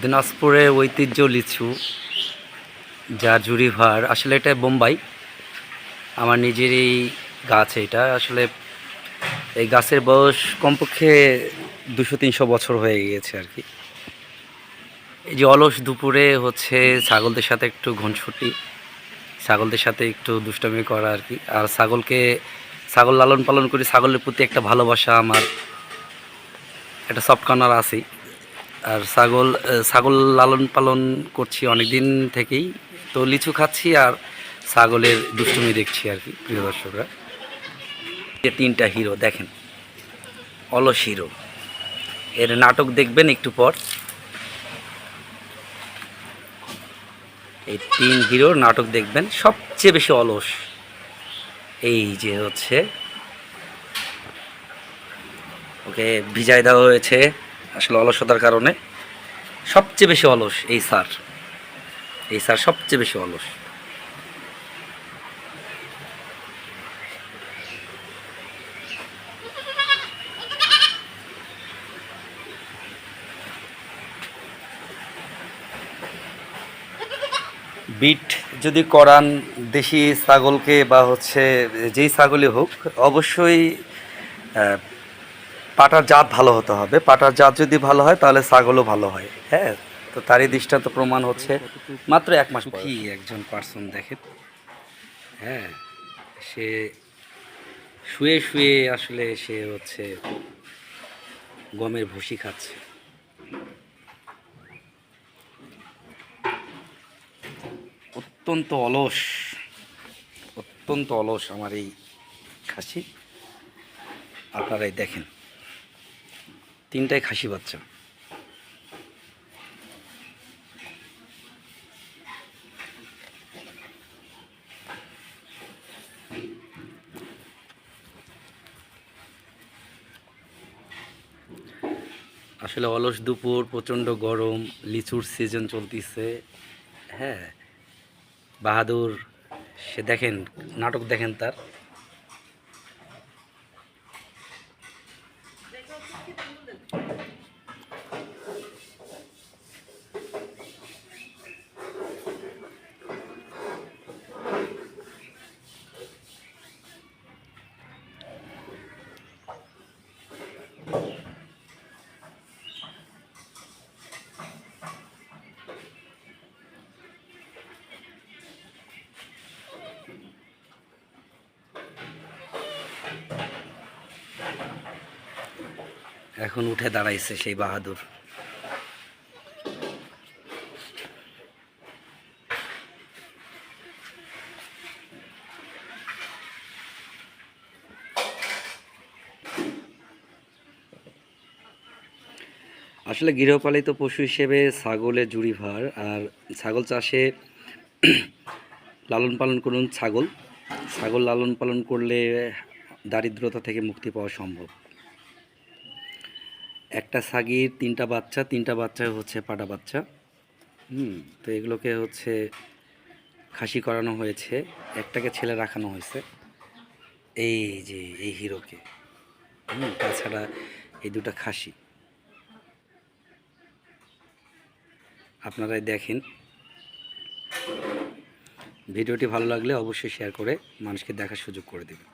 দিনাজপুরের ঐতিহ্য লিচু যা জুড়ি ভার আসলে এটা বোম্বাই। আমার নিজেরই গাছ এটা। আসলে এই গাছের বয়স কমপক্ষে দুশো তিনশো বছর হয়ে গিয়েছে আর কি। এই যে অলস দুপুরে হচ্ছে ছাগলদের সাথে একটু ঘনছুটি ছাগলদের সাথে একটু দুষ্টামি করা আর কি। আর ছাগলকে, ছাগল লালন পালন করি, ছাগলের প্রতি একটা ভালোবাসা আমার, একটা সফট কর্নার আছেই। আর ছাগল ছাগল লালন পালন করছি অনেক দিন থেকেই। তো লিচু খাচ্ছি আর ছাগলের দুষ্টুমি দেখছি আর কি, প্রিয় দর্শকরা। যে তিনটা হিরো, দেখেন। অলস হিরো। এর নাটক দেখবেন একটু পর। এই তিন হিরোর নাটক দেখবেন, সবচেয়ে বেশি অলস। এই যে হচ্ছে, ওকে ভিজায় দেওয়া হয়েছে। আসলে অলসতার কারণে সবচেয়ে বেশি অলস এই স্যার। এই স্যার সবচেয়ে বেশি অলস। বিট যদি করান দেশি ছাগলকে বা হচ্ছে যেই ছাগলই হোক, অবশ্যই পাটার জাত ভালো হতে হবে। পাটার জাত যদি ভালো হয়, তাহলে ছাগলও ভালো হয়। হ্যাঁ? তো তারই দৃষ্টান্ত প্রমাণ হচ্ছে মাত্র এক মাস কি একজন পার্সন দেখেন হ্যাঁ সে শুয়ে শুয়ে আসলে সে হচ্ছে গমের ভুসি খাচ্ছে। অত্যন্ত অলস অত্যন্ত অলস আমার এই খাসি। আপনারাই দেখেন। তিনটাই খাসি বাচ্চা। আসলে অলস দুপুর, প্রচণ্ড গরম, লিচুর সিজন চলতেছে। হ্যাঁ বাহাদুর, সে দেখেন, নাটক দেখেন তার। 이거 그렇게 됐는데. এখন উঠে দাঁড়াইছে সেই বাহাদুর। আসলে গৃহপালিত পশু হিসেবে ছাগলের জুড়ি ভার আর ছাগল চাষে লালন পালন করুন ছাগল। ছাগল লালন পালন করলে দারিদ্রতা থেকে মুক্তি পাওয়া সম্ভব। একটা সাগির, তিনটা বাচ্চা তিনটা বাচ্চা হচ্ছে পাটা বাচ্চা। হুম, তো এগুলোকে হচ্ছে খাসি করানো হয়েছে, একটাকে ছেলে রাখানো হয়েছে। এই যে, এই হিরোকে। হুম, তাছাড়া এই দুটো খাসি। আপনারাই দেখেন। ভিডিওটি ভালো লাগলে অবশ্যই শেয়ার করে মানুষকে দেখার সুযোগ করে দেবেন।